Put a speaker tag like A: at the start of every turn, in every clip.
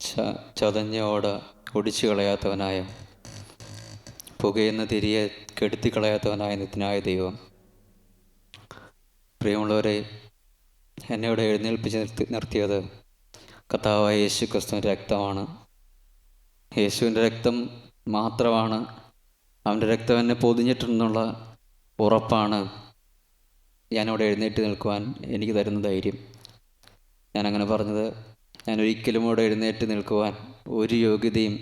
A: ച ചതഞ്ഞ ഓട ഒടിച്ചു കളയാത്തവനായ പുകയുന്ന തിരിയെ കെടുത്തി കളയാത്തവനായ നിത്യനായ ദൈവം. പ്രിയമുള്ളവരെ എന്നോട് എഴുന്നേൽപ്പിച്ച് നിർത്തി നിർത്തിയത് കഥാവായ യേശു ക്രിസ്തുവിന്റെ രക്തമാണ്. യേശുവിന്റെ രക്തം മാത്രമാണ് അവന്റെ രക്തം എന്നെ പൊതിഞ്ഞിട്ടുണ്ടെന്നുള്ള ഉറപ്പാണ് ഞാനിവിടെ എഴുന്നേറ്റ് നിൽക്കുവാൻ എനിക്ക് തരുന്ന ധൈര്യം. ഞാനങ്ങനെ പറഞ്ഞത് ഞാൻ ഒരിക്കലും ഇവിടെ എഴുന്നേറ്റ് നിൽക്കുവാൻ ഒരു യോഗ്യതയും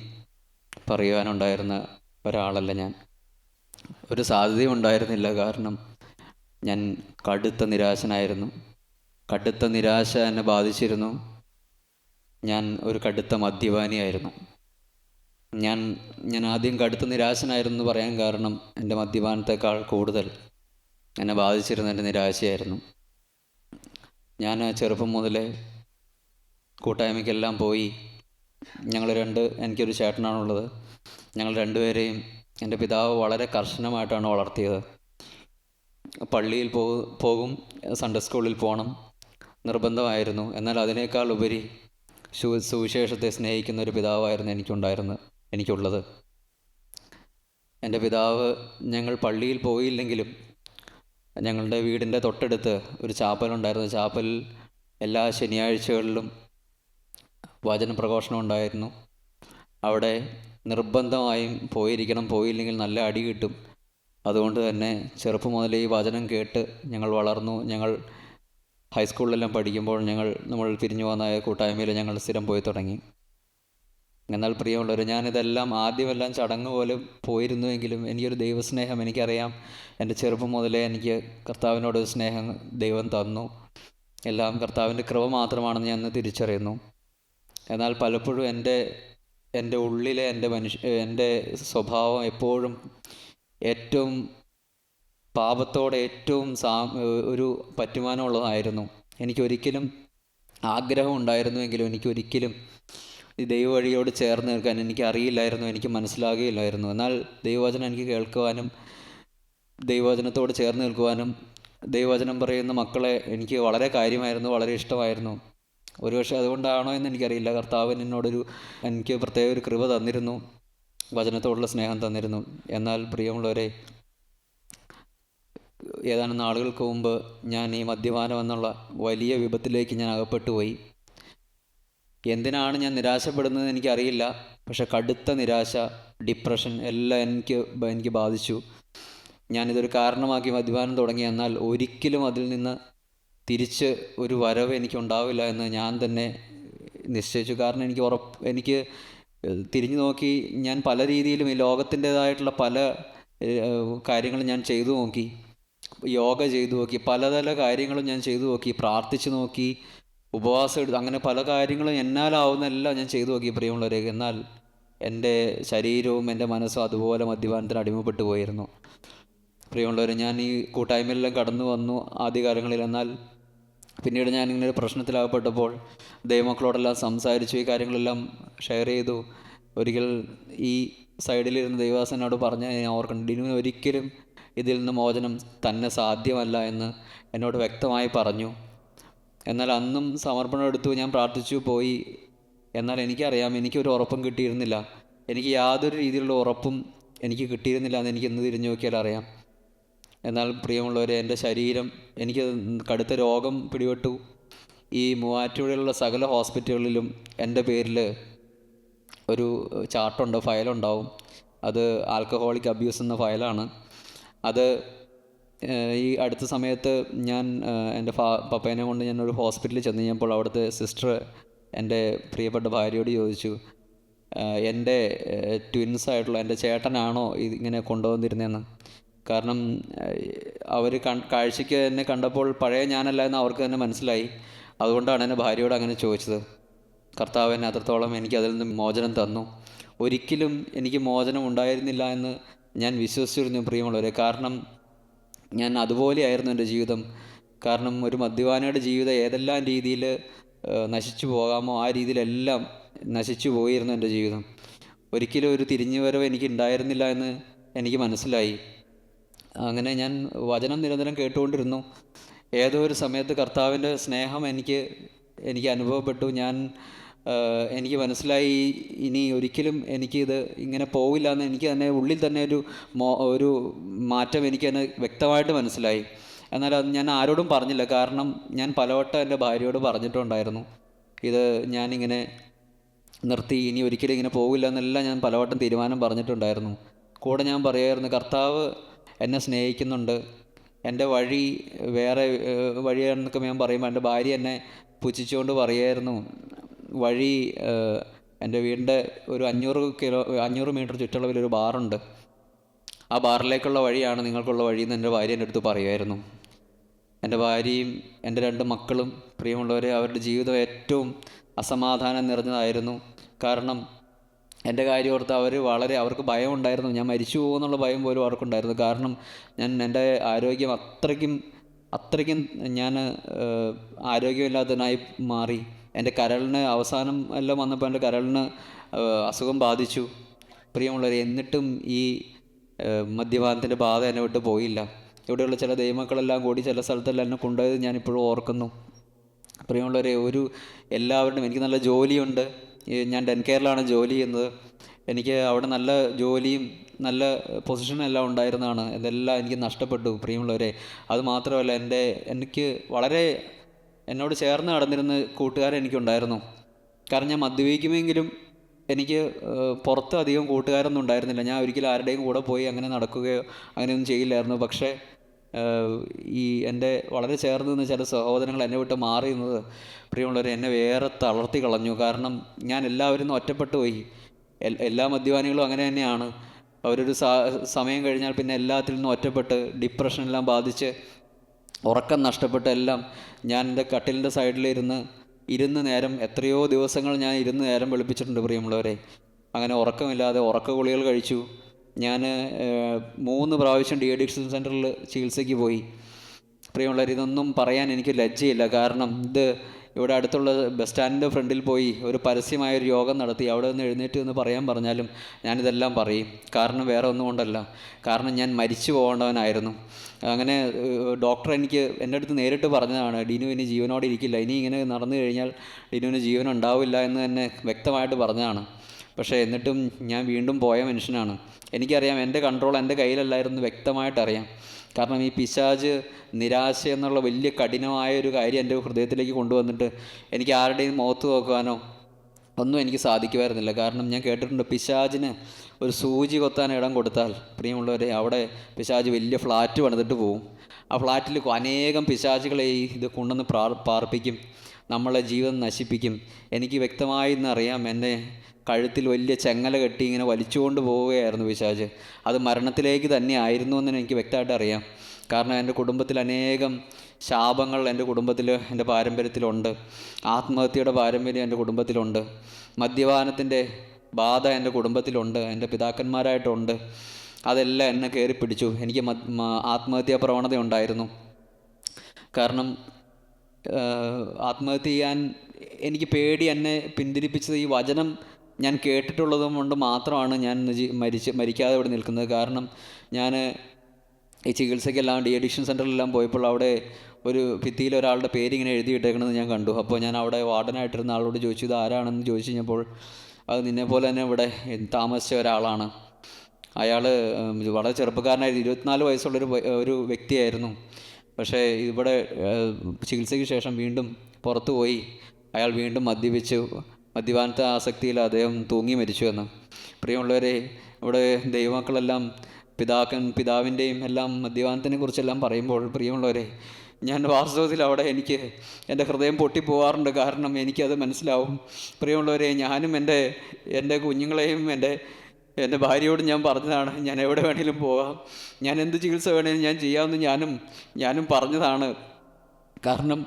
A: പറയുവാനുണ്ടായിരുന്ന ഒരാളല്ല ഞാൻ. ഒരു സാധ്യതയും ഉണ്ടായിരുന്നില്ല. കാരണം ഞാൻ കടുത്ത നിരാശനായിരുന്നു. കടുത്ത നിരാശ എന്നെ ബാധിച്ചിരുന്നു. ഞാൻ ഒരു കടുത്ത മദ്യപാനിയായിരുന്നു. ഞാൻ ഞാൻ ആദ്യം കടുത്ത നിരാശനായിരുന്നു എന്ന് പറയാൻ കാരണം എന്റെ മദ്യപാനത്തെക്കാൾ കൂടുതൽ എന്നെ ബാധിച്ചിരുന്ന എന്റെ നിരാശയായിരുന്നു. ഞാൻ ചെറുപ്പം മുതലേ കൂട്ടായ്മയ്ക്കെല്ലാം പോയി ഞങ്ങൾ രണ്ട് എനിക്കൊരു ചേട്ടനാണുള്ളത്. ഞങ്ങൾ രണ്ടുപേരെയും എന്റെ പിതാവ് വളരെ കർശനമായിട്ടാണ് വളർത്തിയത്. പള്ളിയിൽ പോ പോകും സൺഡേ സ്കൂളിൽ പോകണം നിർബന്ധമായിരുന്നു. എന്നാൽ അതിനേക്കാൾ ഉപരി സുവിശേഷത്തെ സ്നേഹിക്കുന്ന ഒരു പിതാവായിരുന്നു എനിക്കുണ്ടായിരുന്നത് എനിക്കുള്ളത്. എന്റെ പിതാവ് ഞങ്ങൾ പള്ളിയിൽ പോയില്ലെങ്കിലും ഞങ്ങളുടെ വീടിന്റെ തൊട്ടടുത്ത് ഒരു ചാപ്പലുണ്ടായിരുന്നു ചാപ്പലിൽ എല്ലാ ശനിയാഴ്ചകളിലും വചന പ്രഘോഷണം ഉണ്ടായിരുന്നു. അവിടെ നിർബന്ധമായും പോയിരിക്കണം. പോയില്ലെങ്കിൽ നല്ല അടി കിട്ടും. അതുകൊണ്ട് തന്നെ ചെറുപ്പം മുതലേ ഈ വചനം കേട്ട് ഞങ്ങൾ വളർന്നു. ഞങ്ങൾ ഹൈസ്കൂളിലെല്ലാം പഠിക്കുമ്പോൾ ഞങ്ങൾ നമ്മൾ തിരിഞ്ഞു വന്ന കൂട്ടായ്മയിൽ ഞങ്ങൾ സ്ഥിരം പോയി തുടങ്ങി. എന്നാൽ പ്രിയമുള്ളവർ ഞാനിതെല്ലാം ആദ്യമെല്ലാം ചടങ്ങ് പോലെ പോയിരുന്നുവെങ്കിലും എനിക്കൊരു ദൈവസ്നേഹം എനിക്കറിയാം. എന്റെ ചെറുപ്പം മുതലേ എനിക്ക് കർത്താവിനോട് സ്നേഹം ദൈവം തന്നു. എല്ലാം കർത്താവിന്റെ കൃപ മാത്രമാണെന്ന് ഞാൻ തിരിച്ചറിയുന്നു. എന്നാൽ പലപ്പോഴും എന്റെ എന്റെ ഉള്ളിലെ എന്റെ മനുഷ്യ എന്റെ സ്വഭാവം എപ്പോഴും ഏറ്റവും പാപത്തോടെ ഏറ്റവും സാ ഒരു പറ്റുമാനമുള്ളതായിരുന്നു എനിക്കൊരിക്കലും ആഗ്രഹം ഉണ്ടായിരുന്നുവെങ്കിലും എനിക്കൊരിക്കലും ദൈവവഴിയോട് ചേർന്ന് നിൽക്കാൻ എനിക്ക് അറിയില്ലായിരുന്നു എനിക്ക് മനസ്സിലാകുകയില്ലായിരുന്നു. എന്നാൽ ദൈവവചനം എനിക്ക് കേൾക്കുവാനും ദൈവവചനത്തോട് ചേർന്ന് നിൽക്കുവാനും ദൈവവചനം പറയുന്ന മക്കളെ എനിക്ക് വളരെ കാര്യമായിരുന്നു വളരെ ഇഷ്ടമായിരുന്നു. ഒരുപക്ഷെ അതുകൊണ്ടാണോ എന്ന് എനിക്കറിയില്ല. കർത്താവ് എന്നോടൊരു എനിക്ക് പ്രത്യേക ഒരു കൃപ തന്നിരുന്നു വചനത്തോടുള്ള സ്നേഹം തന്നിരുന്നു. എന്നാൽ പ്രിയമുള്ളവരെ ഏതാനും നാളുകൾക്ക് മുമ്പ് ഞാൻ ഈ മദ്യപാനം എന്നുള്ള വലിയ വിപത്തിലേക്ക് ഞാൻ അകപ്പെട്ടു പോയി എന്തിനാണ് ഞാൻ നിരാശപ്പെടുന്നത് എനിക്കറിയില്ല. പക്ഷെ കടുത്ത നിരാശ ഡിപ്രഷൻ എല്ലാം എനിക്ക് എനിക്ക് ബാധിച്ചു. ഞാനിതൊരു കാരണമാക്കി മദ്യപാനം തുടങ്ങി. എന്നാൽ ഒരിക്കലും അതിൽ നിന്ന് തിരിച്ച് ഒരു വരവ് എനിക്കുണ്ടാവില്ല എന്ന് ഞാൻ തന്നെ നിശ്ചയിച്ചു. കാരണം എനിക്ക് ഉറപ്പ് എനിക്ക് തിരിഞ്ഞു നോക്കി ഞാൻ പല രീതിയിലും ഈ ലോകത്തിന്റേതായിട്ടുള്ള പല കാര്യങ്ങളും ഞാൻ ചെയ്തു നോക്കി. യോഗ ചെയ്തു നോക്കി. പലതല കാര്യങ്ങളും ഞാൻ ചെയ്തു നോക്കി. പ്രാർത്ഥിച്ചു നോക്കി. ഉപവാസം എടുത്തു അങ്ങനെ പല കാര്യങ്ങളും എന്നാലാവുന്നെല്ലാം ഞാൻ ചെയ്തു നോക്കി പ്രിയമുള്ളവരെ. എന്നാൽ എന്റെ ശരീരവും എന്റെ മനസ്സും അതുപോലെ മദ്യപാനത്തിന് അടിമപ്പെട്ടു പോയിരുന്നു. പ്രിയമുള്ളവർ ഞാൻ ഈ കൂട്ടായ്മയിലെല്ലാം കടന്നു വന്നു ആദ്യകാലങ്ങളിൽ എന്നാൽ പിന്നീട് ഞാൻ ഇങ്ങനെ ഒരു പ്രശ്നത്തിലാകപ്പെട്ടപ്പോൾ ദൈവമക്കളോടെല്ലാം സംസാരിച്ചു ഈ കാര്യങ്ങളെല്ലാം ഷെയർ ചെയ്തു. ഒരിക്കൽ ഈ സൈഡിലിരുന്ന് ദൈവാസനോട് പറഞ്ഞ ഞാൻ ഓർക്കുന്നുണ്ട് ഇനി ഒരിക്കലും ഇതിൽ നിന്ന് മോചനം തന്നെ സാധ്യമല്ല എന്ന് എന്നോട് വ്യക്തമായി പറഞ്ഞു. എന്നാൽ അന്നും സമർപ്പണം എടുത്തു ഞാൻ പ്രാർത്ഥിച്ചു പോയി. എന്നാൽ എനിക്കറിയാം എനിക്കൊരു ഉറപ്പും കിട്ടിയിരുന്നില്ല. എനിക്ക് യാതൊരു രീതിയിലുള്ള ഉറപ്പും എനിക്ക് കിട്ടിയിരുന്നില്ല എന്ന് എനിക്ക് ഇന്ന് തിരിഞ്ഞു നോക്കിയാൽ അറിയാം. എന്നാൽ പ്രിയമുള്ളവരെ എന്റെ ശരീരം എനിക്ക് കടുത്ത രോഗം പിടിപെട്ടു. ഈ മൂവാറ്റുപുഴയിലുള്ള സകല ഹോസ്പിറ്റലുകളിലും എന്റെ പേരിൽ ഒരു ചാർട്ടുണ്ട് ഫയലുണ്ടാവും. അത് ആൽക്കഹോളിക് അബ്യൂസ് എന്ന ഫയലാണ്. അത് ഈ അടുത്ത സമയത്ത് ഞാൻ എന്റെ ഫാ പപ്പേനെ കൊണ്ട് ഞാൻ ഒരു ഹോസ്പിറ്റലിൽ ചെന്ന് കഴിഞ്ഞപ്പോൾ അവിടുത്തെ സിസ്റ്റർ എന്റെ പ്രിയപ്പെട്ട ഭാര്യയോട് ചോദിച്ചു എന്റെ ട്വിൻസ് ആയിട്ടുള്ള എന്റെ ചേട്ടനാണോ ഇതിങ്ങനെ കൊണ്ടുവന്നിരുന്നതെന്ന്. കാരണം അവർ കാഴ്ചയ്ക്ക് എന്നെ കണ്ടപ്പോൾ പഴയ ഞാനല്ല എന്ന് അവർക്ക് തന്നെ മനസ്സിലായി. അതുകൊണ്ടാണ് എന്റെ ഭാര്യയോട് അങ്ങനെ ചോദിച്ചത്. കർത്താവ് എന്നെ അത്രത്തോളം എനിക്ക് അതിൽ നിന്ന് മോചനം തന്നു. ഒരിക്കലും എനിക്ക് മോചനം ഉണ്ടായിരുന്നില്ല എന്ന് ഞാൻ വിശ്വസിച്ചിരുന്നു പ്രിയമുള്ളവരെ. കാരണം ഞാൻ അതുപോലെയായിരുന്നു എന്റെ ജീവിതം. കാരണം ഒരു മദ്യപാനിയുടെ ജീവിതം ഏതെല്ലാം രീതിയിൽ നശിച്ചു പോകാമോ ആ രീതിയിലെല്ലാം നശിച്ചു പോയിരുന്നു എന്റെ ജീവിതം. ഒരിക്കലും ഒരു തിരിഞ്ഞു വരവ് എനിക്ക് ഉണ്ടായിരുന്നില്ല എന്ന് എനിക്ക് മനസ്സിലായി. അങ്ങനെ ഞാൻ വചനം നിരന്തരം കേട്ടുകൊണ്ടിരുന്നു. ഏതോ ഒരു സമയത്ത് കർത്താവിന്റെ സ്നേഹം എനിക്ക് എനിക്ക് അനുഭവപ്പെട്ടു. ഞാൻ എനിക്ക് മനസ്സിലായി ഇനി ഒരിക്കലും എനിക്കിത് ഇങ്ങനെ പോവില്ല എന്ന് എനിക്ക് തന്നെ ഉള്ളിൽ തന്നെ ഒരു മോ ഒരു മാറ്റം എനിക്ക് തന്നെ വ്യക്തമായിട്ട് മനസ്സിലായി. എന്നാൽ അത് ഞാൻ ആരോടും പറഞ്ഞില്ല. കാരണം ഞാൻ പലവട്ടം എന്റെ ഭാര്യയോട് പറഞ്ഞിട്ടുണ്ടായിരുന്നു. ഇത് ഞാനിങ്ങനെ നിർത്തി ഇനി ഒരിക്കലും ഇങ്ങനെ പോകില്ല എന്നെല്ലാം ഞാൻ പലവട്ടം തീരുമാനം പറഞ്ഞിട്ടുണ്ടായിരുന്നു. കൂടെ ഞാൻ പറയായിരുന്നു കർത്താവ് എന്നെ സ്നേഹിക്കുന്നുണ്ട്. എന്റെ വഴി വേറെ വഴിയാണെന്നൊക്കെ ഞാൻ പറയുമ്പോൾ എന്റെ ഭാര്യ എന്നെ പുച്ഛിച്ചുകൊണ്ട് പറയായിരുന്നു. വഴി എന്റെ വീടിന്റെ ഒരു അഞ്ഞൂറ് കിലോ അഞ്ഞൂറ് മീറ്റർ ചുറ്റളവിൽ ഒരു ബാറുണ്ട്. ആ ബാറിലേക്കുള്ള വഴിയാണ് നിങ്ങൾക്കുള്ള വഴി എന്ന് എന്റെ ഭാര്യ എന്റെ അടുത്ത് പറയുമായിരുന്നു. എന്റെ ഭാര്യയും എന്റെ രണ്ട് മക്കളും പ്രിയമുള്ളവരെ അവരുടെ ജീവിതം ഏറ്റവും അസമാധാനം നിറഞ്ഞതായിരുന്നു. കാരണം എന്റെ കാര്യം ഓർത്ത് അവർ വളരെ അവർക്ക് ഭയം ഉണ്ടായിരുന്നു ഞാൻ മരിച്ചു പോകുമെന്നുള്ള ഭയം പോലും അവർക്കുണ്ടായിരുന്നു. കാരണം ഞാൻ എന്റെ ആരോഗ്യം അത്രയ്ക്കും അത്രയ്ക്കും ഞാൻ ആരോഗ്യമില്ലാത്തതിനായി മാറി. എന്റെ കരളിന് അവസാനം എല്ലാം വന്നപ്പോൾ എന്റെ കരളിന് അസുഖം ബാധിച്ചു. പ്രിയമുള്ളവരെ എന്നിട്ടും ഈ മദ്യപാനത്തിന്റെ ബാധ എന്നെ വിട്ട് പോയില്ല. ഇവിടെയുള്ള ചില ദൈവമക്കളെല്ലാം കൂടി ചില സ്ഥലത്തെല്ലാം എന്നെ കൊണ്ടുപോയത് ഞാനിപ്പോഴും ഓർക്കുന്നു. പ്രിയമുള്ളവരെ ഒരു എല്ലാവരുടെയും എനിക്ക് നല്ല ജോലിയുണ്ട്. ഞാൻ ഡെൻ കെയറിലാണ് ജോലി ചെയ്യുന്നത്. എനിക്ക് അവിടെ നല്ല ജോലിയും നല്ല പൊസിഷനും എല്ലാം ഉണ്ടായിരുന്നതാണ്. ഇതെല്ലാം എനിക്ക് നഷ്ടപ്പെട്ടു പ്രിയമുള്ളവരെ. അതുമാത്രമല്ല എന്റെ എനിക്ക് വളരെ എന്നോട് ചേർന്ന് നടന്നിരുന്ന കൂട്ടുകാരൻ എനിക്കുണ്ടായിരുന്നു. കാരണം ഞാൻ മദ്യപിക്കുമെങ്കിലും എനിക്ക് പുറത്ത് അധികം കൂട്ടുകാരൊന്നും ഉണ്ടായിരുന്നില്ല. ഞാൻ ഒരിക്കലും ആരുടെയും കൂടെ പോയി അങ്ങനെ നടക്കുകയോ അങ്ങനെയൊന്നും ചെയ്യില്ലായിരുന്നു. പക്ഷേ ഈ എന്റെ വളരെ ചേർന്ന് നിന്ന ചില സഹോദരങ്ങൾ എന്നെ വിട്ട് മാറി നിന്നത് പ്രിയമുള്ളവർ എന്നെ വേറെ തളർത്തി കളഞ്ഞു. കാരണം ഞാൻ എല്ലാവരും ഒറ്റപ്പെട്ടു പോയി. എല്ലാ മദ്യപാനികളും അങ്ങനെ തന്നെയാണ്. അവരൊരു സമയം കഴിഞ്ഞാൽ പിന്നെ എല്ലാത്തിൽ നിന്നും ഒറ്റപ്പെട്ട് ഡിപ്രഷനെല്ലാം ബാധിച്ച് ഉറക്കം നഷ്ടപ്പെട്ടെല്ലാം ഞാൻ എന്റെ കട്ടിലിന്റെ സൈഡിലിരുന്ന് ഇരുന്ന് നേരം എത്രയോ ദിവസങ്ങൾ ഞാൻ ഇരുന്ന് നേരം വെളുപ്പിച്ചിട്ടുണ്ട് പ്രിയമുള്ളവരെ. അങ്ങനെ ഉറക്കമില്ലാതെ ഉറക്ക ഗുളികൾ കഴിച്ചു. ഞാൻ മൂന്ന് പ്രാവശ്യം ഡി അഡിക്ഷൻ സെന്ററിൽ ചികിത്സയ്ക്ക് പോയി. പ്രിയമുള്ളവർ ഇതൊന്നും പറയാൻ എനിക്ക് ലജ്ജയില്ല. കാരണം ഇത് ഇവിടെ അടുത്തുള്ള ബസ് സ്റ്റാൻഡിന്റെ ഫ്രണ്ടിൽ പോയി ഒരു പരസ്യമായൊരു യോഗം നടത്തി. അവിടെ നിന്ന് എഴുന്നേറ്റ് എന്ന് പറയാൻ പറഞ്ഞാലും ഞാനിതെല്ലാം പറയും. കാരണം വേറെ ഒന്നും കൊണ്ടല്ല. കാരണം ഞാൻ മരിച്ചു പോകേണ്ടവനായിരുന്നു. അങ്ങനെ ഡോക്ടർ എനിക്ക് എന്റെ അടുത്ത് നേരിട്ട് പറഞ്ഞതാണ്. ഡിനു ഇനി ജീവനോടെ ഇരിക്കില്ല. ഇനി ഇങ്ങനെ നടന്നു കഴിഞ്ഞാൽ ഡിനുവിന് ജീവൻ ഉണ്ടാവില്ല എന്ന് തന്നെ വ്യക്തമായിട്ട് പറഞ്ഞതാണ്. പക്ഷേ എന്നിട്ടും ഞാൻ വീണ്ടും പോയ മനുഷ്യനാണ്. എനിക്കറിയാം എന്റെ കൺട്രോൾ എന്റെ കയ്യിലല്ലായിരുന്നു വ്യക്തമായിട്ട് അറിയാം കാരണം ഈ പിശാജ് നിരാശ എന്നുള്ള വലിയ കഠിനമായ ഒരു കാര്യം എന്റെ ഹൃദയത്തിലേക്ക് കൊണ്ടുവന്നിട്ട് എനിക്ക് ആരുടെയും മുഖത്ത് നോക്കുവാനോ ഒന്നും എനിക്ക് സാധിക്കുമായിരുന്നില്ല. കാരണം ഞാൻ കേട്ടിട്ടുണ്ട് പിശാജിന് ഒരു സൂചി കൊത്താൻ ഇടം കൊടുത്താൽ പ്രിയമുള്ളവരെ അവിടെ പിശാജ് വലിയ ഫ്ലാറ്റ് പണിതിട്ട് പോവും. ആ ഫ്ലാറ്റിൽ അനേകം പിശാചുകളെ ഈ ഇത് കൊണ്ടുവന്ന് പാർപ്പിക്കും. നമ്മളെ ജീവിതം നശിപ്പിക്കും. എനിക്ക് വ്യക്തമായി ഇന്നറിയാം എന്നെ കഴുത്തിൽ വലിയ ചെങ്ങല കെട്ടി ഇങ്ങനെ വലിച്ചുകൊണ്ട് പോവുകയായിരുന്നു പിശാജ് അത് മരണത്തിലേക്ക് തന്നെ ആയിരുന്നു എന്ന് എനിക്ക് വ്യക്തമായിട്ട് അറിയാം. കാരണം എന്റെ കുടുംബത്തിൽ അനേകം ശാപങ്ങൾ എന്റെ കുടുംബത്തിൽ എന്റെ പാരമ്പര്യത്തിലുണ്ട്. ആത്മഹത്യയുടെ പാരമ്പര്യം എന്റെ കുടുംബത്തിലുണ്ട്. മദ്യപാനത്തിന്റെ ബാധ എന്റെ കുടുംബത്തിലുണ്ട്. എന്റെ പിതാക്കന്മാരായിട്ടുണ്ട്. അതെല്ലാം എന്നെ കയറി പിടിച്ചു. എനിക്ക് ആത്മഹത്യാ പ്രവണത ഉണ്ടായിരുന്നു കാരണം ആത്മഹത്യ ചെയ്യാൻ എനിക്ക് പേടി എന്നെ പിന്തിരിപ്പിച്ചത് ഈ വചനം ഞാൻ കേട്ടിട്ടുള്ളതും കൊണ്ട് മാത്രമാണ് ഞാൻ മരിച്ച് മരിക്കാതെ ഇവിടെ നിൽക്കുന്നത്. കാരണം ഞാൻ ഈ ചികിത്സയ്ക്കെല്ലാം ഡി അഡിക്ഷൻ സെന്ററിലെല്ലാം പോയപ്പോൾ അവിടെ ഒരു ഭിത്തിയിൽ ഒരാളുടെ പേര് ഇങ്ങനെ എഴുതിയിട്ടേക്കണത് ഞാൻ കണ്ടു. അപ്പോൾ ഞാൻ അവിടെ വാർഡനായിട്ടിരുന്ന ആളോട് ചോദിച്ചു ഇത് ആരാണെന്ന്? ചോദിച്ചു കഴിഞ്ഞപ്പോൾ അത് നിന്നെ പോലെ തന്നെ ഇവിടെ താമസിച്ച ഒരാളാണ്. അയാൾ വളരെ ചെറുപ്പക്കാരനായിരുന്നു. ഇരുപത്തിനാല് വയസ്സുള്ളൊരു ഒരു വ്യക്തിയായിരുന്നു. പക്ഷേ ഇവിടെ ചികിത്സയ്ക്ക് ശേഷം വീണ്ടും പുറത്തുപോയി അയാൾ വീണ്ടും മദ്യപിച്ചു. മദ്യപാനത്തെ ആസക്തിയിൽ അദ്ദേഹം തൂങ്ങി മരിച്ചു എന്ന്. പ്രിയമുള്ളവരെ ഇവിടെ ദൈവമക്കളെല്ലാം പിതാക്കൻ പിതാവിന്റെയും എല്ലാം മദ്യപാനത്തിനെ കുറിച്ചെല്ലാം പറയുമ്പോൾ പ്രിയമുള്ളവരെ ഞാൻ വാസ്തവത്തിൽ അവിടെ എനിക്ക് എന്റെ ഹൃദയം പൊട്ടിപ്പോവാറുണ്ട്. കാരണം എനിക്കത് മനസ്സിലാവും. പ്രിയമുള്ളവരെ ഞാനും എന്റെ എന്റെ കുഞ്ഞുങ്ങളെയും എന്റെ എന്റെ ഭാര്യയോട് ഞാൻ പറഞ്ഞതാണ് ഞാൻ എവിടെ വേണേലും പോകാം. ഞാൻ എന്ത് ചികിത്സ വേണേലും ഞാൻ ചെയ്യാമെന്ന് ഞാനും ഞാനും പറഞ്ഞതാണ്. കാരണം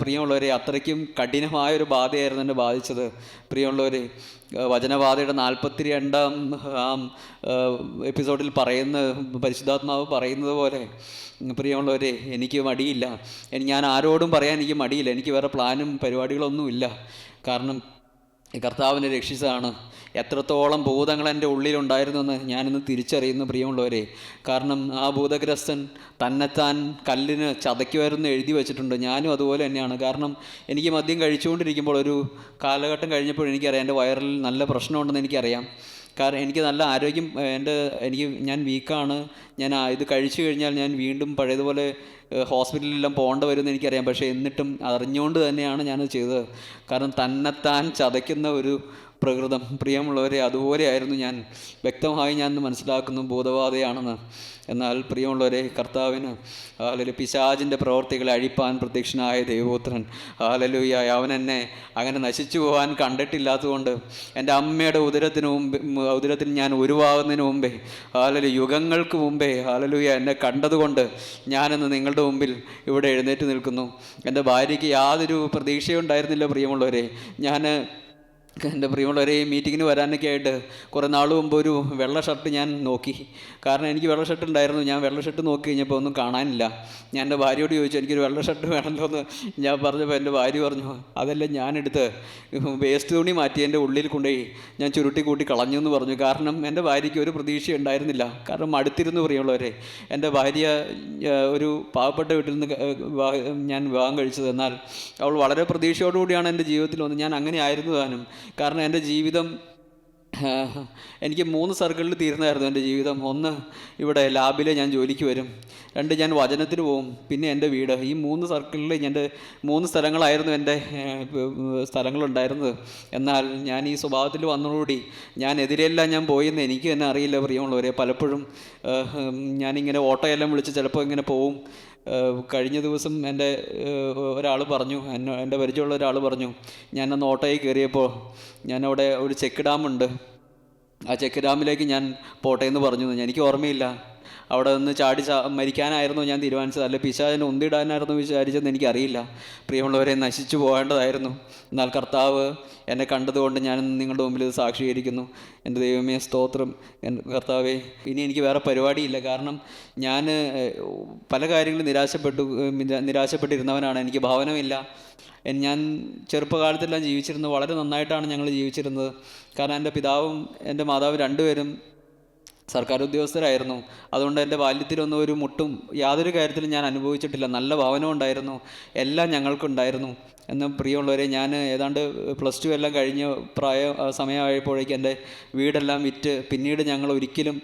A: പ്രിയമുള്ളവരെ അത്രയ്ക്കും കഠിനമായൊരു ബാധയായിരുന്നു എന്നെ ബാധിച്ചത്. പ്രിയമുള്ളവരെ വചനബാധയുടെ നാൽപ്പത്തി രണ്ടാം എപ്പിസോഡിൽ പറയുന്ന പരിശുദ്ധാത്മാവ് പറയുന്നത് പോലെ പ്രിയമുള്ളവരെ എനിക്ക് മടിയില്ല. ഞാൻ ആരോടും പറയാൻ എനിക്ക് മടിയില്ല. എനിക്ക് വേറെ പ്ലാനും പരിപാടികളൊന്നുമില്ല. കാരണം കർത്താവിനെ രക്ഷിച്ചതാണ്. എത്രത്തോളം ഭൂതങ്ങൾ എന്റെ ഉള്ളിലുണ്ടായിരുന്നെന്ന് ഞാനിന്ന് തിരിച്ചറിയുന്നു പ്രിയമുള്ളവരെ. കാരണം ആ ഭൂതഗ്രസ്തൻ തന്നെത്താൻ കല്ലിന് ചതയ്ക്കുമായിരുന്നു എഴുതി വെച്ചിട്ടുണ്ട്. ഞാനും അതുപോലെ തന്നെയാണ്. കാരണം എനിക്ക് മദ്യം കഴിച്ചുകൊണ്ടിരിക്കുമ്പോൾ ഒരു കാലഘട്ടം കഴിഞ്ഞപ്പോൾ എനിക്കറിയാം എന്റെ വയറിൽ നല്ല പ്രശ്നമുണ്ടെന്ന് എനിക്കറിയാം. കാരണം എനിക്ക് നല്ല ആരോഗ്യം എന്റെ എനിക്ക് ഞാൻ വീക്കാണ്. ഞാൻ ഇത് കഴിച്ചു കഴിഞ്ഞാൽ ഞാൻ വീണ്ടും പഴയതുപോലെ ഹോസ്പിറ്റലിലെല്ലാം പോകേണ്ട വരുമെന്ന് എനിക്കറിയാം. പക്ഷേ എന്നിട്ടും അറിഞ്ഞുകൊണ്ട് തന്നെയാണ് ഞാനത് ചെയ്തത്. കാരണം തന്നെത്താൻ ചതയ്ക്കുന്ന ഒരു പ്രകൃതം. പ്രിയമുള്ളവരെ അതുപോലെയായിരുന്നു ഞാൻ. വ്യക്തമായി ഞാൻ മനസ്സിലാക്കുന്നു ഭൂതബാധയാണെന്ന് എന്നാൽ പ്രിയമുള്ളവരെ കർത്താവിന് ആലലു പിശാജിന്റെ പ്രവർത്തികളെ അഴിപ്പാൻ പ്രത്യക്ഷനായ ദൈവപുത്രൻ. ഹാലലുയ അവൻ എന്നെ അങ്ങനെ നശിച്ചു പോകാൻ കണ്ടിട്ടില്ലാത്തതുകൊണ്ട് എന്റെ അമ്മയുടെ ഉദരത്തിന് മുമ്പ് ഉദരത്തിൽ ഞാൻ ഉരുവാകുന്നതിന് മുമ്പേ ആലലു യുഗങ്ങൾക്ക് മുമ്പേ ആലലുയ എന്നെ കണ്ടതുകൊണ്ട് ഞാനിന്ന് നിങ്ങളുടെ മുമ്പിൽ ഇവിടെ എഴുന്നേറ്റ് നിൽക്കുന്നു. എന്റെ ഭാര്യയ്ക്ക് യാതൊരു പ്രതീക്ഷയും ഉണ്ടായിരുന്നില്ല പ്രിയമുള്ളവരെ. ഞാൻ എന്റെ പ്രിയമുള്ളവരെ മീറ്റിങ്ങിന് വരാനൊക്കെ ആയിട്ട് കുറേ നാൾ മുമ്പ് ഒരു വെള്ള ഷർട്ട് ഞാൻ നോക്കി. കാരണം എനിക്ക് വെള്ള ഷർട്ട് ഉണ്ടായിരുന്നു. ഞാൻ വെള്ള ഷർട്ട് നോക്കി കഴിഞ്ഞപ്പോൾ ഒന്നും കാണാനില്ല. ഞാൻ എന്റെ ഭാര്യയോട് ചോദിച്ചു എനിക്കൊരു വെള്ള ഷർട്ട് വേണമല്ലോ എന്ന് ഞാൻ പറഞ്ഞപ്പോൾ എന്റെ ഭാര്യ പറഞ്ഞു അതെല്ലാം ഞാനെടുത്ത് വേസ്റ്റ് തുണി മാറ്റി എന്റെ ഉള്ളിൽ കൊണ്ടുപോയി. ഞാൻ ചുരുട്ടി കൂട്ടി കളഞ്ഞു എന്ന് പറഞ്ഞു. കാരണം എന്റെ ഭാര്യയ്ക്ക് ഒരു പ്രതീക്ഷ ഉണ്ടായിരുന്നില്ല. കാരണം മടുത്തിരുന്നു പ്രിയമുള്ളവരെ. എന്റെ ഭാര്യ ഒരു പാവപ്പെട്ട വീട്ടിൽ നിന്ന് ഞാൻ വിവാഹം കഴിച്ചത്. എന്നാൽ അവൾ വളരെ പ്രതീക്ഷയോടുകൂടിയാണ് എന്റെ ജീവിതത്തിൽ വന്നത്. ഞാൻ അങ്ങനെ ആയിരുന്നു താനും. കാരണം എന്റെ ജീവിതം എനിക്ക് മൂന്ന് സർക്കിളിൽ തീർന്നായിരുന്നു എന്റെ ജീവിതം. ഒന്ന് ഇവിടെ ലാബിൽ ഞാൻ ജോലിക്ക് വരും. രണ്ട് ഞാൻ വചനത്തിന് പോകും പിന്നെ എന്റെ വീട്. ഈ മൂന്ന് സർക്കിളിൽ എന്റെ മൂന്ന് സ്ഥലങ്ങളായിരുന്നു എന്റെ സ്ഥലങ്ങളുണ്ടായിരുന്നത്. എന്നാൽ ഞാൻ ഈ സ്വഭാവത്തിൽ വന്നതോടുകൂടി ഞാൻ എതിരെല്ലാം ഞാൻ പോയെന്ന് എനിക്ക് തന്നെ അറിയില്ല പ്രിയമുള്ളവരെ. പലപ്പോഴും ഞാനിങ്ങനെ ഓട്ടോയെല്ലാം വിളിച്ച് ചിലപ്പോൾ ഇങ്ങനെ പോവും. കഴിഞ്ഞ ദിവസം എന്റെ ഒരാൾ പറഞ്ഞു എന്നെ എന്റെ പരിചയമുള്ള ഒരാൾ പറഞ്ഞു ഞാൻ അന്ന് ഓട്ടോയിൽ കയറിയപ്പോൾ ഞാനവിടെ ഒരു ചെക്ക് ഡാമുണ്ട്. ആ ചെക്ക് ഡാമിലേക്ക് ഞാൻ പോട്ടെ എന്ന് പറഞ്ഞു. എനിക്ക് ഓർമ്മയില്ല. അവിടെ നിന്ന് ചാടി മരിക്കാനായിരുന്നു ഞാൻ തീരുമാനിച്ചത്. അല്ലെ പിശാചിനെ ഒന്നിടാനായിരുന്നു വിചാരിച്ചതെന്ന് എനിക്കറിയില്ല. പ്രിയമുള്ളവരെ നശിച്ചു പോകേണ്ടതായിരുന്നു. എന്നാൽ കർത്താവ് എന്നെ കണ്ടതുകൊണ്ട് ഞാൻ നിങ്ങളുടെ മുമ്പിൽ ഇത് സാക്ഷീകരിക്കുന്നു. എന്റെ ദൈവമേ സ്തോത്രം. കർത്താവേ ഇനി എനിക്ക് വേറെ പരിപാടിയില്ല. കാരണം ഞാൻ പല കാര്യങ്ങളും നിരാശപ്പെട്ടു നിരാശപ്പെട്ടിരുന്നവനാണ്. എനിക്ക് ഭവനമില്ല. ഞാൻ ചെറുപ്പകാലത്തെല്ലാം ജീവിച്ചിരുന്നത് വളരെ നന്നായിട്ടാണ് ഞങ്ങൾ ജീവിച്ചിരുന്നത്. കാരണം എന്റെ പിതാവും എന്റെ മാതാവും രണ്ടുപേരും സർക്കാർ ഉദ്യോഗസ്ഥരായിരുന്നു. അതുകൊണ്ട് എന്റെ ബാല്യത്തിലൊന്നും ഒരു മുട്ടും യാതൊരു കാര്യത്തിലും ഞാൻ അനുഭവിച്ചിട്ടില്ല. നല്ല ഭവനം ഉണ്ടായിരുന്നു. എല്ലാം ഞങ്ങൾക്കുണ്ടായിരുന്നു. എന്ന് പ്രിയമുള്ളവരെ ഞാൻ ഏതാണ്ട് പ്ലസ് ടു എല്ലാം കഴിഞ്ഞ് പ്രായ സമയമായപ്പോഴേക്കും എന്റെ വീടെല്ലാം വിറ്റ് പിന്നീട് ഞങ്ങൾ ഒരിക്കലും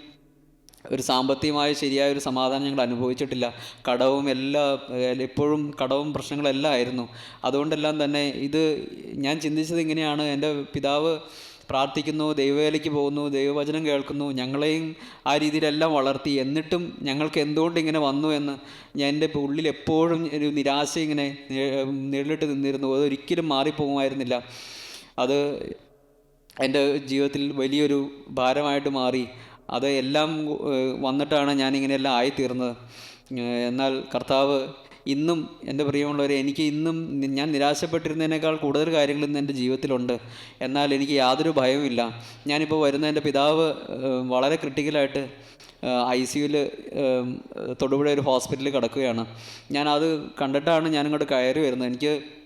A: ഒരു സാമ്പത്തികമായ ശരിയായ ഒരു സമാധാനം ഞങ്ങൾ അനുഭവിച്ചിട്ടില്ല. കടവും എല്ലാ എപ്പോഴും കടവും പ്രശ്നങ്ങളെല്ലാം ആയിരുന്നു. അതുകൊണ്ടെല്ലാം തന്നെ ഇത് ഞാൻ ചിന്തിച്ചത് ഇങ്ങനെയാണ്. എന്റെ പിതാവ് പ്രാർത്ഥിക്കുന്നു ദൈവവേലയ്ക്ക് പോകുന്നു ദൈവവചനം കേൾക്കുന്നു ഞങ്ങളെയും ആ രീതിയിലെല്ലാം വളർത്തി. എന്നിട്ടും ഞങ്ങൾക്ക് എന്തുകൊണ്ട് ഇങ്ങനെ വന്നു എന്ന് ഞാൻ എന്റെ ഉള്ളിൽ എപ്പോഴും ഒരു നിരാശ ഇങ്ങനെ നേരിട്ട് നിന്നിരുന്നു. അതൊരിക്കലും മാറിപ്പോകുമായിരുന്നില്ല. അത് എന്റെ ജീവിതത്തിൽ വലിയൊരു ഭാരമായിട്ട് മാറി. അത് എല്ലാം വന്നിട്ടാണ് ഞാനിങ്ങനെയെല്ലാം ആയിത്തീർന്നത്. എന്നാൽ കർത്താവ് ഇന്നും എന്റെ പ്രിയമുള്ളവരെ എനിക്ക് ഇന്നും ഞാൻ നിരാശപ്പെട്ടിരുന്നതിനേക്കാൾ കൂടുതൽ കാര്യങ്ങൾ ഇന്ന് എന്റെ ജീവിതത്തിലുണ്ട്. എന്നാൽ എനിക്ക് യാതൊരു ഭയവുമില്ല ഞാനിപ്പോൾ വരുന്ന എന്റെ പിതാവ് വളരെ ക്രിട്ടിക്കലായിട്ട് ഐ സിയുവിൽ തൊടുപുഴ ഒരു ഹോസ്പിറ്റലിൽ കിടക്കുകയാണ്. ഞാനത് കണ്ടിട്ടാണ് ഞാനിങ്ങോട്ട് കയറി വരുന്നത്. എനിക്ക് ഞാൻ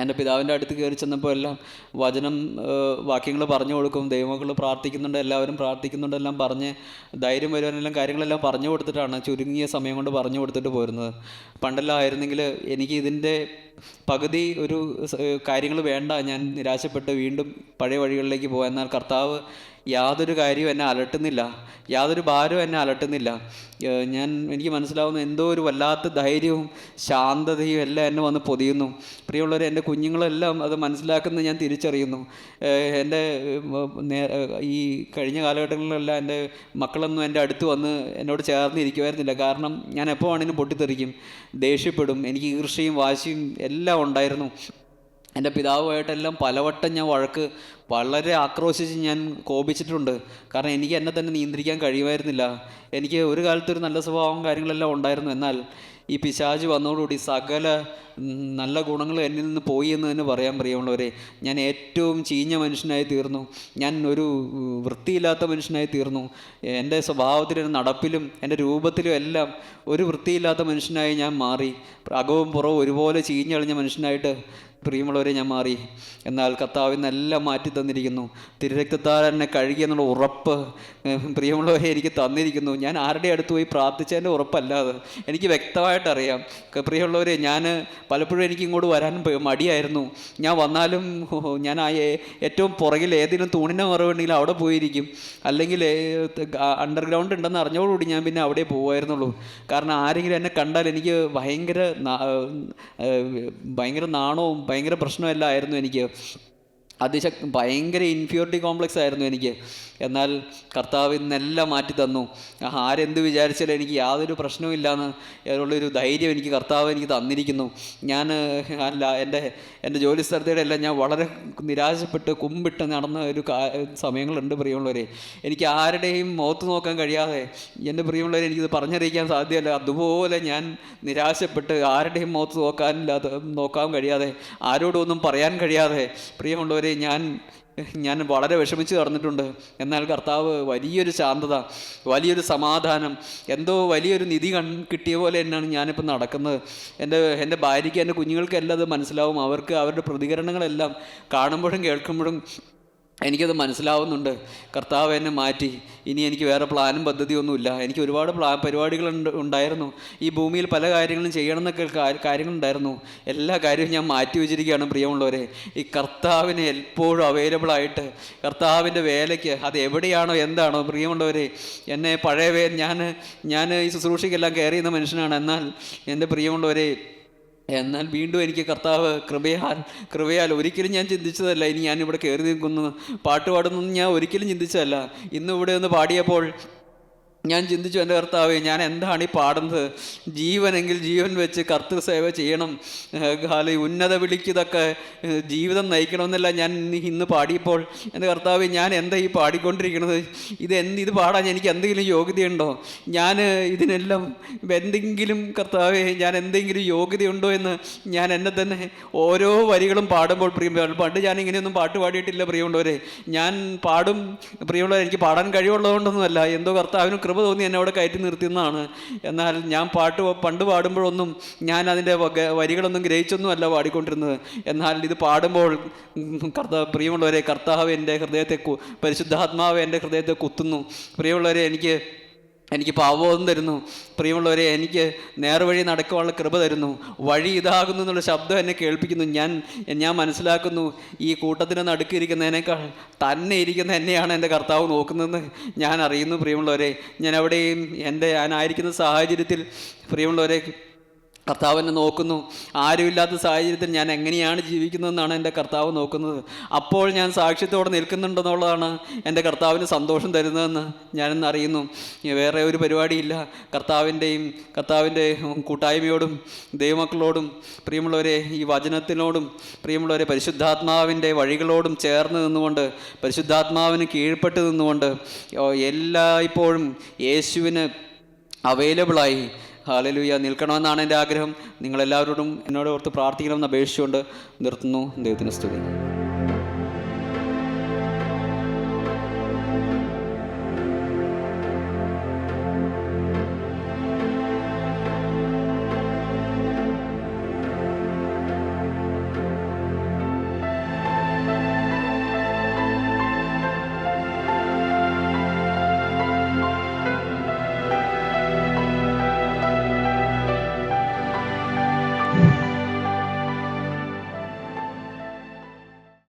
A: എന്റെ പിതാവിന്റെ അടുത്ത് കയറി ചെന്നപ്പോൾ എല്ലാം വചനം വാക്യങ്ങൾ പറഞ്ഞു കൊടുക്കും ദൈവമക്കൾ പ്രാർത്ഥിക്കുന്നുണ്ട് എല്ലാവരും പ്രാർത്ഥിക്കുന്നുണ്ട് എല്ലാം പറഞ്ഞ് ധൈര്യം വരുവാനെല്ലാം കാര്യങ്ങളെല്ലാം പറഞ്ഞു കൊടുത്തിട്ടാണ് ചുരുങ്ങിയ സമയം കൊണ്ട് പറഞ്ഞു കൊടുത്തിട്ട് പോരുന്നത്. പണ്ടെല്ലാം ആയിരുന്നെങ്കിൽ എനിക്ക് ഇതിന്റെ പകുതി ഒരു കാര്യങ്ങൾ വേണ്ട. ഞാൻ നിരാശപ്പെട്ട് വീണ്ടും പഴയ വഴികളിലേക്ക് പോകാൻ എന്നാൽ കർത്താവ് യാതൊരു കാര്യവും എന്നെ അലട്ടുന്നില്ല. യാതൊരു ഭാരവും എന്നെ അലട്ടുന്നില്ല. ഞാൻ എനിക്ക് മനസ്സിലാവുന്ന എന്തോ ഒരു വല്ലാത്ത ധൈര്യവും ശാന്തതയും എല്ലാം എന്നെ വന്ന് പൊതിയുന്നു. പ്രിയമുള്ളവരെ എന്റെ കുഞ്ഞുങ്ങളെല്ലാം അത് മനസ്സിലാക്കുന്നത് ഞാൻ തിരിച്ചറിയുന്നു. എന്റെ ഈ കഴിഞ്ഞ കാലഘട്ടങ്ങളിലെല്ലാം എന്റെ മക്കളൊന്നും എന്റെ അടുത്ത് വന്ന് എന്നോട് ചേർന്നിരിക്കുമായിരുന്നില്ല. കാരണം ഞാൻ എപ്പോൾ വേണമെങ്കിലും പൊട്ടിത്തെറിക്കും. ദേഷ്യപ്പെടും. എനിക്ക് ഈർഷയും വാശിയും എല്ലാം ഉണ്ടായിരുന്നു. എന്റെ പിതാവുമായിട്ടെല്ലാം പലവട്ടം ഞാൻ വഴക്ക് വളരെ ആക്രോശിച്ച് ഞാൻ കോപിച്ചിട്ടുണ്ട്. കാരണം എനിക്ക് എന്നെ തന്നെ നിയന്ത്രിക്കാൻ കഴിയുമായിരുന്നില്ല. എനിക്ക് ഒരു കാലത്തൊരു നല്ല സ്വഭാവം കാര്യങ്ങളെല്ലാം ഉണ്ടായിരുന്നു. എന്നാൽ ഈ പിശാജ് വന്നതോടുകൂടി സകല നല്ല ഗുണങ്ങൾ എന്നിൽ നിന്ന് പോയി എന്ന് തന്നെ പറയാൻ പ്രിയമുള്ളവരെ ഞാൻ ഏറ്റവും ചീഞ്ഞ മനുഷ്യനായി തീർന്നു. ഞാൻ ഒരു വൃത്തിയില്ലാത്ത മനുഷ്യനായി തീർന്നു. എന്റെ സ്വഭാവത്തിലും നടപ്പിലും എന്റെ രൂപത്തിലും എല്ലാം ഒരു വൃത്തിയില്ലാത്ത മനുഷ്യനായി ഞാൻ മാറി. അകവും പുറവും ഒരുപോലെ ചീഞ്ഞളിഞ്ഞ മനുഷ്യനായിട്ട് പ്രിയമുള്ളവരെ ഞാൻ മാറി. എന്നാൽ കർത്താവിൽ നിന്നെല്ലാം മാറ്റി തന്നിരിക്കുന്നു. തിരുരക്തത്താൽ എന്നെ കഴുകി എന്നുള്ള ഉറപ്പ് പ്രിയമുള്ളവരെ എനിക്ക് തന്നിരിക്കുന്നു. ഞാൻ ആരുടെ അടുത്ത് പോയി പ്രാർത്ഥിച്ചതിന്റെ ഉറപ്പല്ലാതെ. എനിക്ക് വ്യക്തമായിട്ട് അറിയാം. പ്രിയമുള്ളവരെ ഞാൻ പലപ്പോഴും എനിക്ക് ഇങ്ങോട്ട് വരാൻ മടിയായിരുന്നു. ഞാൻ വന്നാലും ഞാൻ ആ ഏറ്റവും പുറകിൽ ഏതെങ്കിലും തൂണിന്റെ മറവുണ്ടെങ്കിൽ അവിടെ പോയിരിക്കും. അല്ലെങ്കിൽ അണ്ടർഗ്രൗണ്ട് ഉണ്ടെന്ന് അറിഞ്ഞോടുകൂടി ഞാൻ പിന്നെ അവിടെ പോകുമായിരുന്നുള്ളൂ കാരണം ആരെങ്കിലും എന്നെ കണ്ടാൽ എനിക്ക് ഭയങ്കര ഭയങ്കര നാണവും ഭയങ്കര പ്രശ്നമല്ലായിരുന്നു എനിക്ക്. അതിശക് ഭയങ്കര ഇൻഫ്യൂരിറ്റി കോംപ്ലക്സ് ആയിരുന്നു എനിക്ക്. എന്നാൽ കർത്താവ് ഇന്നെല്ലാം മാറ്റി തന്നു. ആരെന്ത് വിചാരിച്ചാലും എനിക്ക് യാതൊരു പ്രശ്നവും ഇല്ലയെന്ന് ഉള്ളൊരു ധൈര്യം എനിക്ക് കർത്താവ് എനിക്ക് തന്നിരിക്കുന്നു. ഞാൻ അല്ല എന്റെ എന്റെ ജോലി സ്ഥലത്തേടെ എല്ലാം ഞാൻ വളരെ നിരാശപ്പെട്ട് കുമ്പിട്ട് നടന്ന ഒരു സമയങ്ങളുണ്ട് പ്രിയമുള്ളവരെ. എനിക്ക് ആരുടെയും മുഖത്ത് നോക്കാൻ കഴിയാതെ എന്റെ പ്രിയമുള്ളവരെ എനിക്കിത് പറഞ്ഞറിയിക്കാൻ സാധ്യമല്ല. അതുപോലെ ഞാൻ നിരാശപ്പെട്ട് ആരുടെയും മുഖത്ത് നോക്കാനില്ലാതെ നോക്കാൻ കഴിയാതെ ആരോടും ഒന്നും പറയാൻ കഴിയാതെ പ്രിയമുള്ളവരെ ഞാൻ ഞാൻ വളരെ വിഷമിച്ച് നടന്നിട്ടുണ്ട് എന്നാൽ കർത്താവ് വലിയൊരു ശാന്തത വലിയൊരു സമാധാനം എന്തോ വലിയൊരു നിധി കൺ കിട്ടിയ പോലെ തന്നെയാണ് ഞാനിപ്പോൾ നടക്കുന്നത്. എന്റെ എന്റെ ഭാര്യയ്ക്ക് എന്റെ കുഞ്ഞുങ്ങൾക്ക് എല്ലാം അത് മനസ്സിലാവും. അവർക്ക് അവരുടെ പ്രതികരണങ്ങളെല്ലാം കാണുമ്പോഴും കേൾക്കുമ്പോഴും എനിക്കത് മനസ്സിലാവുന്നുണ്ട്. കർത്താവ് എന്നെ മാറ്റി. ഇനി എനിക്ക് വേറെ പ്ലാനും പദ്ധതിയൊന്നുമില്ല. എനിക്ക് ഒരുപാട് പ്ലാ പരിപാടികൾ ഉണ്ടായിരുന്നു. ഈ ഭൂമിയിൽ പല കാര്യങ്ങളും ചെയ്യണം എന്നൊക്കെ കാ- കാര്യങ്ങളുണ്ടായിരുന്നു. എല്ലാ കാര്യവും ഞാൻ മാറ്റി വെച്ചിരിക്കുകയാണ് പ്രിയമുള്ളവരെ. ഈ കർത്താവിന് എപ്പോഴും അവൈലബിൾ ആയിട്ട് കർത്താവിന്റെ വേലയ്ക്ക് അത് എവിടെയാണോ എന്താണോ പ്രിയമുള്ളവരെ എന്നെ പഴയ വേ ഞാൻ ഞാൻ ഈ ശുശ്രൂഷയ്ക്കെല്ലാം കയറി ചെയ്യുന്ന മനുഷ്യനാണ്. എന്നാൽ എന്റെ പ്രിയമുള്ളവരെ എന്നാൽ വീണ്ടും എനിക്ക് കർത്താവ് കൃപയാൽ കൃപയാൽ ഒരിക്കലും ഞാൻ ചിന്തിച്ചതല്ല ഇനി ഞാനിവിടെ കയറി നിൽക്കുന്നു. പാട്ട് പാടുന്നു ഞാൻ ഒരിക്കലും ചിന്തിച്ചതല്ല. ഇന്ന് ഇവിടെ ഒന്ന് പാടിയപ്പോൾ ഞാൻ ചിന്തിച്ചു എന്റെ കർത്താവേ ഞാൻ എന്താണ് ഈ പാടുന്നത്? ജീവനെങ്കിൽ ജീവൻ വെച്ച് കർത്തൃ സേവ ചെയ്യണം. കാലി ഉന്നത വിളിക്കതൊക്കെ ജീവിതം നയിക്കണമെന്നല്ല ഞാൻ ഇന്ന് പാടിയപ്പോൾ. എന്റെ കർത്താവേ ഞാൻ എന്താ ഈ പാടിക്കൊണ്ടിരിക്കുന്നത്? ഇത് എന്ത് ഇത് പാടാൻ എനിക്ക് എന്തെങ്കിലും യോഗ്യതയുണ്ടോ? ഞാൻ ഇതിനെല്ലാം എന്തെങ്കിലും കർത്താവേ ഞാൻ എന്തെങ്കിലും യോഗ്യതയുണ്ടോ എന്ന് ഞാൻ എന്നെ തന്നെ ഓരോ വരികളും പാടുമ്പോൾ പ്രിയം പണ്ട് ഞാൻ ഇങ്ങനെയൊന്നും പാട്ട് പാടിയിട്ടില്ല പ്രിയമുള്ളവരെ. ഞാൻ പാടും പ്രിയമുള്ളവരെ എനിക്ക് പാടാൻ കഴിവുള്ളതുകൊണ്ടൊന്നുമല്ല. എന്തോ കർത്താവിന് കൃപ തോന്നി എന്നെ അവിടെ കയറ്റി നിർത്തുന്നതാണ് എന്നാൽ ഞാൻ പാട്ട് പണ്ട് പാടുമ്പോഴൊന്നും ഞാൻ അതിന്റെ വരികളൊന്നും ഗ്രഹിച്ചൊന്നുമല്ല പാടിക്കൊണ്ടിരുന്നത്. എന്നാൽ ഇത് പാടുമ്പോൾ കർത്താവ് പ്രിയമുള്ളവരെ കർത്താവ് എന്റെ ഹൃദയത്തെ പരിശുദ്ധാത്മാവ് എന്റെ ഹൃദയത്തെ കുത്തുന്നു. പ്രിയമുള്ളവരെ എനിക്ക് എനിക്ക് പാവബോധം തരുന്നു. പ്രിയമുള്ളവരെ എനിക്ക് നേർവഴി നടക്കുവാനുള്ള കൃപ തരുന്നു. വഴി ഇതാകുന്നു എന്നുള്ള ശബ്ദം എന്നെ കേൾപ്പിക്കുന്നു. ഞാൻ ഞാൻ മനസ്സിലാക്കുന്നു ഈ കൂട്ടത്തിന് നടുക്കിയിരിക്കുന്നതിനേക്കാൾ തന്നെ ഇരിക്കുന്ന എന്നെയാണ് എന്റെ കർത്താവ് നോക്കുന്നതെന്ന് ഞാൻ അറിയുന്നു പ്രിയമുള്ളവരെ. ഞാൻ എവിടെയും എന്റെ ഞാനായിരിക്കുന്ന സാഹചര്യത്തിൽ പ്രിയമുള്ളവരെ കർത്താവ് എന്നെ നോക്കുന്നു. ആരുമില്ലാത്ത സാഹചര്യത്തിൽ ഞാൻ എങ്ങനെയാണ് ജീവിക്കുന്നതെന്നാണ് എന്റെ കർത്താവ് നോക്കുന്നത്. അപ്പോൾ ഞാൻ സാക്ഷ്യത്തോടെ നിൽക്കുന്നുണ്ടെന്നുള്ളതാണ് എന്റെ കർത്താവിന് സന്തോഷം തരുന്നതെന്ന് ഞാനിന്ന് അറിയുന്നു. വേറെ ഒരു പരിപാടിയില്ല. കർത്താവിന്റെയും കർത്താവിന്റെ കൂട്ടായ്മയോടും ദൈവമക്കളോടും പ്രിയമുള്ളവരെ ഈ വചനത്തിനോടും പ്രിയമുള്ളവരെ പരിശുദ്ധാത്മാവിന്റെ വഴികളോടും ചേർന്ന് നിന്നുകൊണ്ട് പരിശുദ്ധാത്മാവിന് കീഴ്പ്പെട്ട് നിന്നുകൊണ്ട് എല്ലായ്പ്പോഴും യേശുവിന് അവൈലബിളായി ഹാലലുയ നിൽക്കണമെന്നാണ് എന്റെ ആഗ്രഹം. നിങ്ങളെല്ലാവരോടും എന്നോട് ഓർത്ത് പ്രാർത്ഥിക്കണമെന്ന് അപേക്ഷിച്ചുകൊണ്ട് നിർത്തുന്നു. ദൈവത്തിന് സ്തുതി.